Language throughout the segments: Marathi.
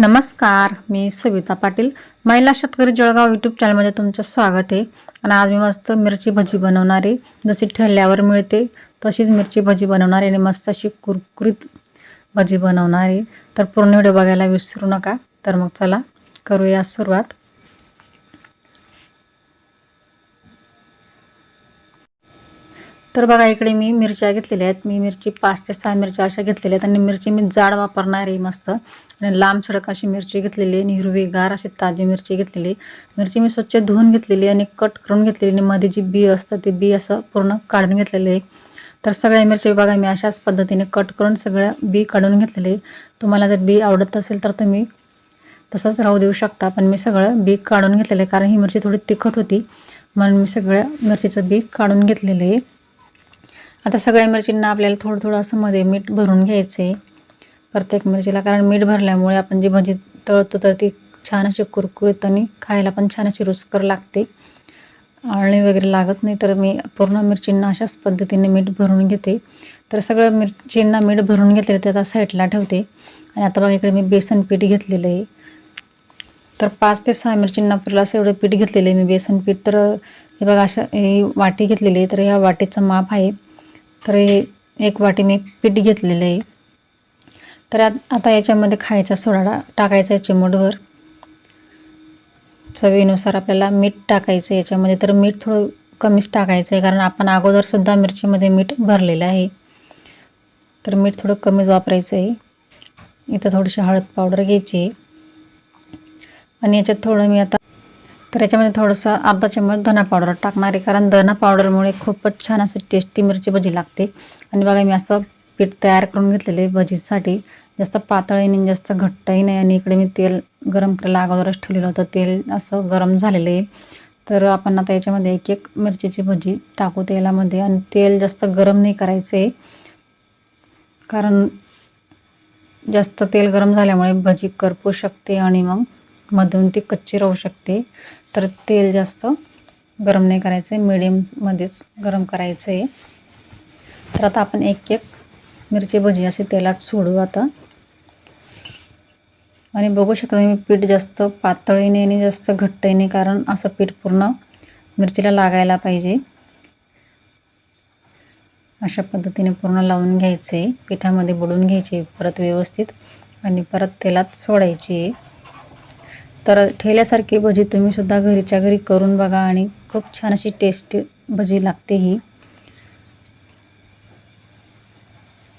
नमस्कार मी सविता पाटील. महिला शेतकरी जळगाव यूट्यूब चॅनलमध्ये तुमचं स्वागत आहे. आणि आज मी मस्त मिरची भजी बनवणार आहे. जशी ठेल्यावर मिळते तशीच मिरची भजी बनवणार आहे आणि मस्त अशी कुरकुरीत भजी बनवणार आहे. तर पूर्ण व्हिडिओ बघायला विसरू नका. तर मग चला करूया सुरुवात. तर बघा इकडे मी मिरच्या घेतलेल्या आहेत. मी मिरची पाच ते सहा मिरच्या अशा घेतलेल्या आहेत आणि मिरची मी जाड वापरणार आहे मस्त. आणि लांब सडक अशी मिरची घेतलेली आहे आणि हिरवीगार अशी ताजी मिरची घेतलेली आहे. मिरची मी स्वच्छ धुवून घेतलेली आहे आणि कट करून घेतलेली आणि मध्ये जी बी असतं ते बी असं पूर्ण काढून घेतलेले आहे. तर सगळ्या मिरची बघा मी अशाच पद्धतीने कट करून सगळ्या बी काढून घेतलेले आहे तुम्हाला जर बी आवडत असेल तर तुम्ही तसंच राहू देऊ शकता पण मी सगळं बी काढून घेतलेलं आहे कारण ही मिरची थोडी तिखट होती. म्हणून मी सगळ्या मिरचीचं बी काढून घेतलेलं आहे. आता सगळ्या मिरचींना आपल्याला थोडं थोडं असं मध्ये मीठ भरून घ्यायचं आहे प्रत्येक मिरचीला कारण मीठ भरल्यामुळे आपण जी भजी तळतो तर ती छान अशी कुरकुरीत आणि खायला पण छान अशी रुचकर लागते. आळणी वगैरे लागत नाही तर मी पूर्ण मिरचींना अशाच पद्धतीने मीठ भरून घेते. तर सगळं मिरचींना मीठ भरून घेतलेलं ते आता साईडला ठेवते. आणि आता बघा इकडे मी बेसन पीठ घेतलेलं आहे. तर पाच ते सहा मिरचींना आपल्याला असं एवढं पीठ घेतलेलं आहे मी बेसन पीठ. तर हे बघा अशा ही वाटी घेतलेली आहे तर ह्या वाटीचं माप आहे तर हे एक वाटी मी पीठ घेतलेलं आहे. तर आत- आता याच्यामध्ये खायचा सोडा टाकायचा आहे चिमूटभर. चवीनुसार आपल्याला मीठ टाकायचं आहे याच्यामध्ये. तर मीठ थोडं कमीच टाकायचं आहे कारण आपण अगोदरसुद्धा मिरचीमध्ये मीठ भरलेलं आहे. तर मीठ थोडं कमीच वापरायचं आहे. इथं थोडीशी हळद पावडर घ्यायची आहे. आणि याच्यात थोडं मी आता तर याच्यामध्ये थोडंसं अर्धा चम्मच धना पावडर टाकणार आहे. कारण धना पावडरमुळे खूपच छान असं टेस्टी मिरची भजी लागते. आणि बघा मी असं पीठ तयार करून घेतलेलं आहे भजीसाठी. जास्त पातळही नाही जास्त घट्टही नाही. आणि इकडे मी तेल गरम करायला अगोदरच ठेवलेलं होतं. तेल असं गरम झालेलं आहे. तर आपण आता याच्यामध्ये एक एक मिरचीची भजी टाकू तेलामध्ये. आणि तेल जास्त गरम नाही करायचं आहे. कारण जास्त तेल गरम झाल्यामुळे भजी करपू शकते आणि मग मधून ती कच्ची राहू शकते. तर तेल जास्त गरम नाही करायचं आहे मिडियममध्येच गरम करायचं आहे तर आता आपण एक एक मिरची भजी अशी तेलात सोडू आता. आणि बघू शकता मी पीठ जास्त पातळीने आणि जास्त घट्टही नाही कारण असं पीठ पूर्ण मिरचीला लागायला पाहिजे. अशा पद्धतीने पूर्ण लावून घ्यायचे आहे पिठामध्ये बुडून घ्यायचे परत व्यवस्थित. आणि परत तेलात सोडायची आहे तर ठेल्यासारखी भजी तुम्ही सुद्धा घरीच्या घरी करून बघा आणि खूप छान अशी टेस्टी भजी लागते ही.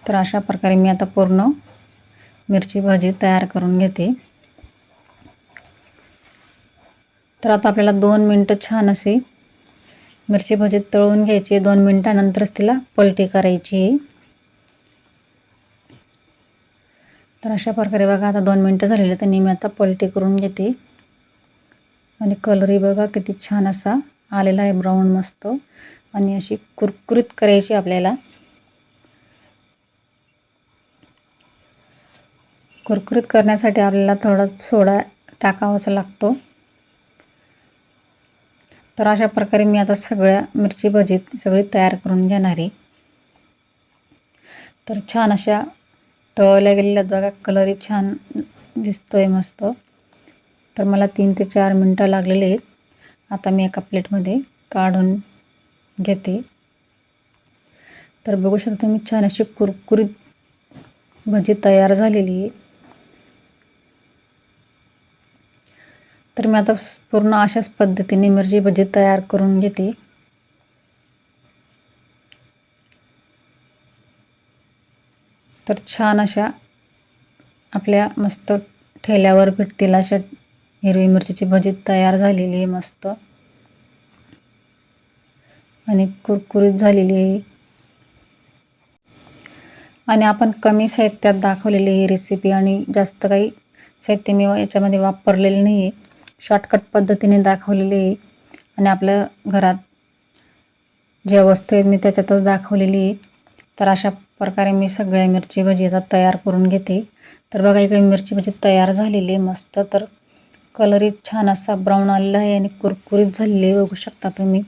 तर अशा प्रकारे मी आता पूर्ण मिरची भाजी तयार करून घेते. तर आता आपल्याला दोन मिनटं छान अशी मिरची भजी तळून घ्यायची. दोन मिनटानंतरच तिला पलटी करायची आहे तर अशा प्रकारे बघा आता दोन मिनटं झालेली तर मी आता पलटी करून घेते. आणि कलरही बघा किती छान असा आलेला आहे ब्राऊन मस्त. आणि अशी कुरकुरीत करायची आपल्याला. कुरकुरीत करण्यासाठी आपल्याला थोडा सोडा टाकावाचा लागतो. तर अशा प्रकारे मी आता सगळ्या मिरची भजी सगळी तयार करून घेणार आहे. तर छान अशा तळल्या गेलेल्या बघा कलरही छान दिसतोय मस्त. तर मला तीन ते चार मिनटं लागलेले आहेत. आता मी एका प्लेटमध्ये काढून घेते. तर बघू शकता मी छान अशी कुरकुरीत भजी तयार झालेली आहे. तर मी आता पूर्ण अशाच पद्धतीने मिरची भजी तयार करून घेते. तर छान अशा आपल्या मस्त ठेल्यावर भेटतील अशा हिरवी मिरचीची भजी तयार झालेली आहे मस्त. आणि कुरकुरीत झालेली आहे. आणि आपण कमी साहित्यात दाखवलेली ही रेसिपी आणि जास्त काही साहित्य मी याच्यामध्ये वापरलेलं नाही आहे शॉर्टकट पद्धतीने दाखवलेली आहे. आणि आपल्या घरात ज्या वस्तू आहेत मी त्याच्यातच दाखवलेली आहे. तर अशा प्रकारे मी सगळ्या मिरची भजी आता तयार करून घेते. तर बघा इकडे मिरची भजी तयार झालेली आहे मस्त. तर कलरही छान असा ब्राऊन आलेला आहे आणि कुरकुरीत झालेली आहे बघू शकता तुम्ही.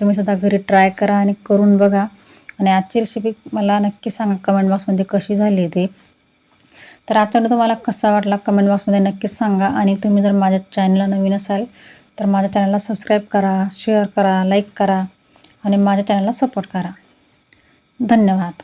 तुम्ही सुद्धा घरी ट्राय करा आणि करून बघा. आणि आजची रेसिपी मला नक्की सांगा कमेंट बॉक्समध्ये कशी झाली ते. तर आजचा व्हिडिओ तुम्हाला कसा वाटला कमेंट बॉक्समध्ये नक्कीच सांगा. आणि तुम्ही जर माझ्या चॅनलला नवीन असाल तर माझ्या चॅनलला सबस्क्राईब करा शेअर करा लाईक करा. आणि माझ्या चॅनलला सपोर्ट करा. धन्यवाद.